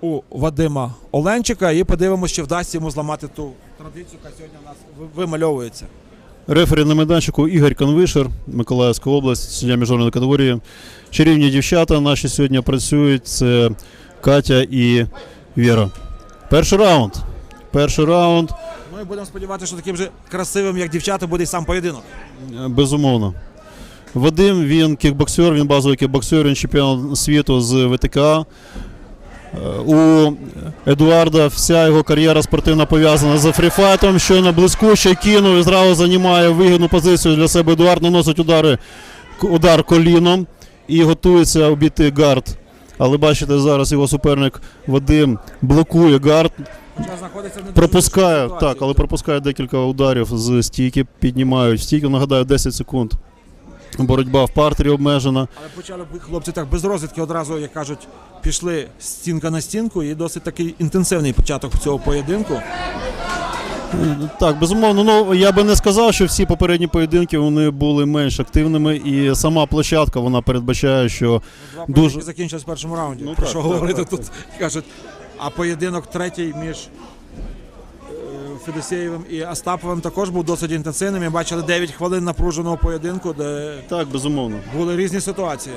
у Вадима Оленчика і подивимося, чи вдасться йому зламати ту традицію, яка сьогодні у нас вимальовується. Рефері на майданчику Ігор Конвишер, Миколаївська область, суддя міжнародної категорії. Чарівні дівчата наші сьогодні працюють. Це Катя і Віра. Перший раунд. Перший раунд, Ну і будемо сподіватися, що таким же красивим, як дівчата, буде і сам поєдинок. безумовно. Вадим, він кікбоксер, він базовий кікбоксер, він чемпіон світу з ВТК. У Едуарда вся його кар'єра спортивна пов'язана з фріфайтом. Щойно блискуче кинув і зразу займає вигідну позицію для себе. Едуард наносить удари, удар коліном і готується обійти гард. Але бачите, зараз його суперник Вадим блокує гард, пропускає, так, але пропускає декілька ударів з стійки, піднімають стійки. Нагадаю, 10 секунд. Боротьба в партері обмежена. Але почали б хлопці так без розвідки одразу, як кажуть, пішли стінка на стінку, і досить такий інтенсивний початок цього поєдинку. Так, безумовно. Ну я би не сказав, що всі попередні поєдинки вони були менш активними, і сама площадка вона передбачає, що Два Дуже- закінчились в першому раунді. Ну, Про так, що так, говорити так, тут кажуть. А поєдинок третій між Федосєєвим і Остаповим також був досить інтенсивним. Ми бачили 9 хвилин напруженого поєдинку, де так, безумовно. були різні ситуації.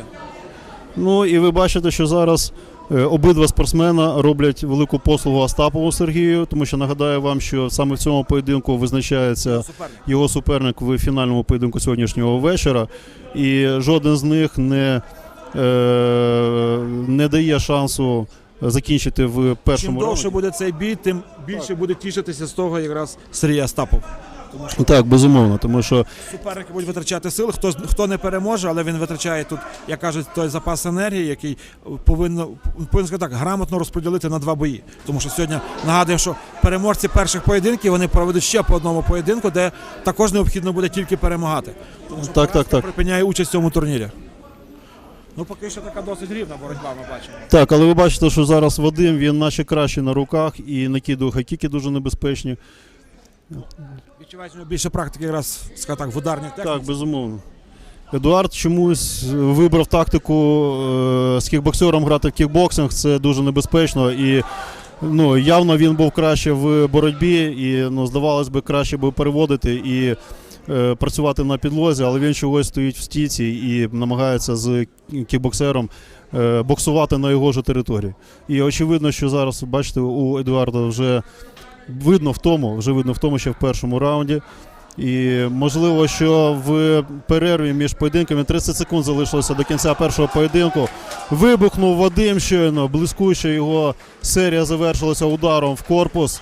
Ну і ви бачите, що зараз е, обидва спортсмена роблять велику послугу Остапову Сергію, тому що нагадаю вам, що саме в цьому поєдинку визначається Суперник. його суперник в фінальному поєдинку сьогоднішнього вечора, і жоден з них не, е, не дає шансу закінчити в першому. Чим довше раунді. буде цей бій, тим більше буде тішитися з того якраз Сергій Остапов. Так, безумовно, тому що Суперники будуть витрачати сили. Хто з- хто не переможе, але він витрачає тут, як кажуть, той запас енергії, який повинно повинен сказати так, грамотно розподілити на два бої. Тому що сьогодні нагадуємо, що переможці перших поєдинків вони проведуть ще по одному поєдинку, де також необхідно буде тільки перемагати. Тому що Так, так, поразка так. припиняє участь в цьому турнірі. Ну поки що така досить рівна боротьба, ми бачимо. так, але ви бачите, що зараз Вадим він наче кращий на руках і накидує хакіки дуже небезпечні. Відчувається більше практики, якраз скажімо так, в ударній техніці. Так, безумовно. Едуард чомусь вибрав тактику е, з кікбоксером грати в кікбоксинг. Це дуже небезпечно. І ну, явно він був краще в боротьбі, і ну, здавалось би, краще би переводити і е, працювати на підлозі, але він чогось стоїть в стійці і намагається з кікбоксером е, боксувати на його ж території. І очевидно, що зараз, бачите, у Едуарда вже видно в тому, вже видно в тому, що в першому раунді. І можливо, що в перерві між поєдинками 30 секунд залишилося до кінця першого поєдинку. Вибухнув Вадим щойно, блискуче його серія завершилася ударом в корпус.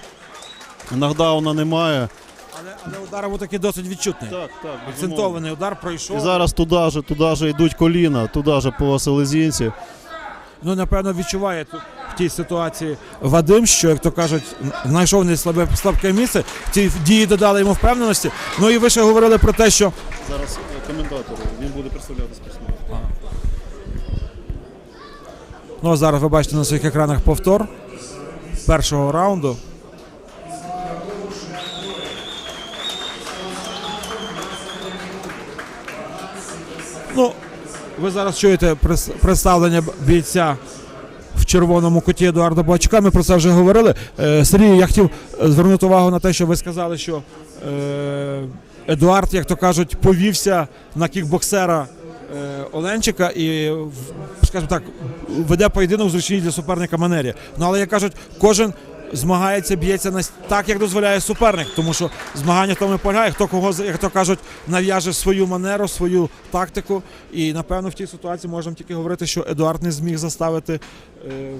Нокдауна немає. Але, але удар був такий досить відчутний. Так, так. Акцентований удар пройшов. І зараз туди же, туди же йдуть коліна, туди же по селезінці. Ну, напевно, відчуває тут в тій ситуації Вадим, що, як то кажуть, знайшов не слабе слабке місце. Ці дії додали йому впевненості. Ну і ви ще говорили про те, що Зараз коментатор, він буде представляти спортсмена. ну, зараз ви бачите на своїх екранах повтор першого раунду. Ну, ви зараз чуєте представлення бійця в червоному куті Едуарда Бачука. Ми про це вже говорили. Е, Сергій, я хотів е, звернути увагу на те, що ви сказали, що е, Едуард, як то кажуть, повівся на кікбоксера Оленчика і, скажімо так, веде поєдинок в зручній для суперника манері. Ну але як кажуть, кожен змагається, б'ється на так, як дозволяє суперник, тому що змагання в тому і полягає, хто кого, як то кажуть, нав'яже свою манеру, свою тактику. І напевно в тій ситуації можемо тільки говорити, що Едуард не зміг заставити е,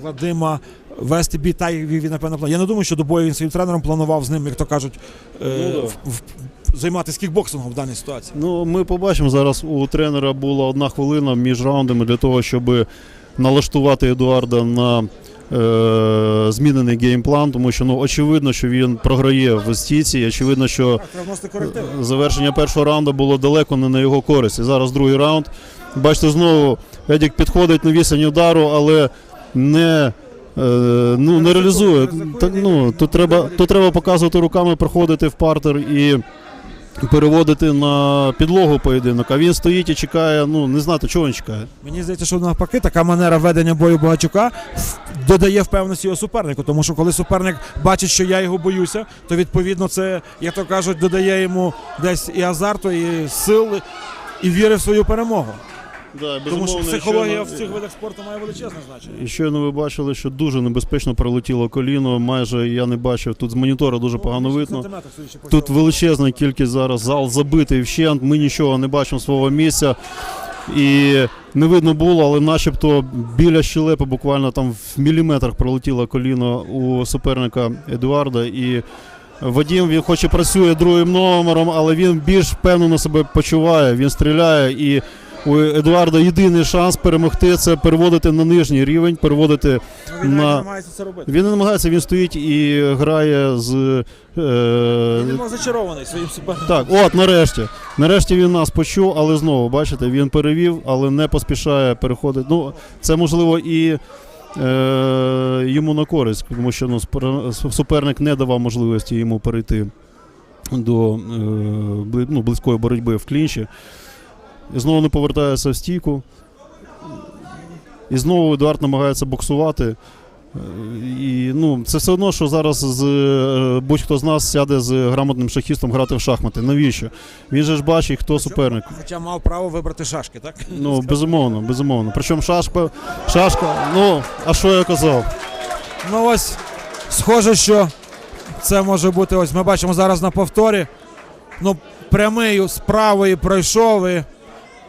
Вадима вести бій, та як він напевно. Я не думаю, що до бою він своїм тренером планував з ним, як то кажуть, е, Ну, в- в- займатися кікбоксингом в даній ситуації. Ну, ми побачимо зараз. У тренера була одна хвилина між раундами для того, щоб налаштувати Едуарда на змінений геймплан, тому що ну очевидно, що він програє в стійці. Очевидно, що корективи. завершення першого раунду було далеко не на його користь. І зараз другий раунд. Бачите, знову Едік підходить на вісень удару, але не. е, Ну, не реалізує. Так, ну, тут, треба, тут треба показувати руками, проходити в партер і переводити на підлогу поєдинок, а він стоїть і чекає, ну не знати, чого він чекає. Мені здається, що навпаки, така манера ведення бою Богачука додає впевненості його супернику. Тому що коли суперник бачить, що я його боюся, то відповідно це, як то кажуть, додає йому десь і азарту, і сили, і віри в свою перемогу. Да, Тому що психологія в цих видах спорту має величезне значення. І щойно ви бачили, що дуже небезпечно пролетіло коліно. Майже я не бачив. Тут з монітора дуже погано Ну, видно. сантиметр, судячи по Тут всьому. величезна кількість зараз зал забитий вщент. Ми нічого не бачимо свого місця. І не видно було, але начебто біля щелепи буквально там в міліметрах пролетіло коліно у суперника Едуарда. І Вадім він хоч і працює другим номером, але він більш впевнено себе почуває. Він стріляє. І у Едуарда єдиний шанс перемогти це переводити на нижній рівень, переводити Ну, Він на- намагається це робити. він не намагається, він стоїть і грає з. Е, Він немов зачарований своїм суперником. так, от, нарешті. Нарешті він нас почув, але знову, бачите, він перевів, але не поспішає переходити. Ну, це можливо і е, йому на користь, тому що ну, суперник не давав можливості йому перейти до е, ну, близької боротьби в клінчі. І знову не повертається в стійку. І знову Едуард намагається боксувати. Е, І ну, це все одно, що зараз з, е, будь-хто з нас сяде з грамотним шахістом грати в шахмати. Навіщо? Він же ж бачить, хто суперник. Хоча мав право вибрати шашки, так? Ну, безумовно, безумовно. Причому шашка, шашка, ну, а що я казав? Ну ось, схоже, що це може бути. Ось ми бачимо зараз на повторі. Ну, прямий з правої пройшов і,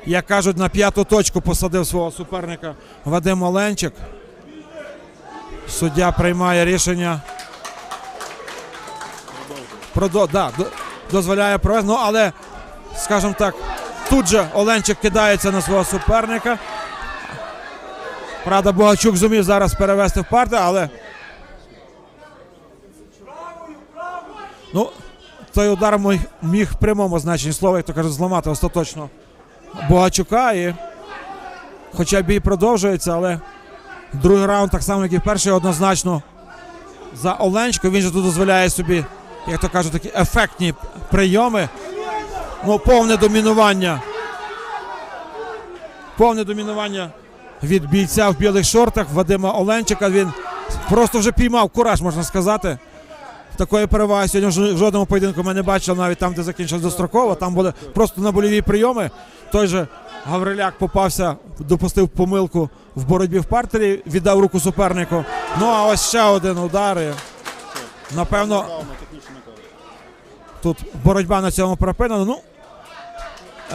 як кажуть, на п'яту точку посадив свого суперника Вадим Оленчик. Суддя приймає рішення. Продо... Да, дозволяє провести. Ну, але, скажімо так, тут же Оленчик кидається на свого суперника. Правда, Богачук зумів зараз перевести в парти, але. Ну, той удар міг, в прямому значенні слова, як то кажуть, зламати остаточно Богачука. І... Хоча бій продовжується, але другий раунд, так само, як і перший, однозначно за Оленчко. Він же тут дозволяє собі, як то кажуть, такі ефектні прийоми. Ну, повне домінування. Повне домінування від бійця в білих шортах Вадима Оленчика. Він просто вже піймав кураж, можна сказати. Такої переваги сьогодні в жодному поєдинку ми не бачили, навіть там, де закінчилось достроково. Там були просто на больові прийоми. Той же Гавриляк попався, допустив помилку в боротьбі в партері, віддав руку супернику. Ну а ось ще один удар. і, Напевно, тут боротьба на цьому припинена. Ну,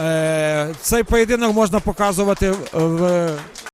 е, цей поєдинок можна показувати в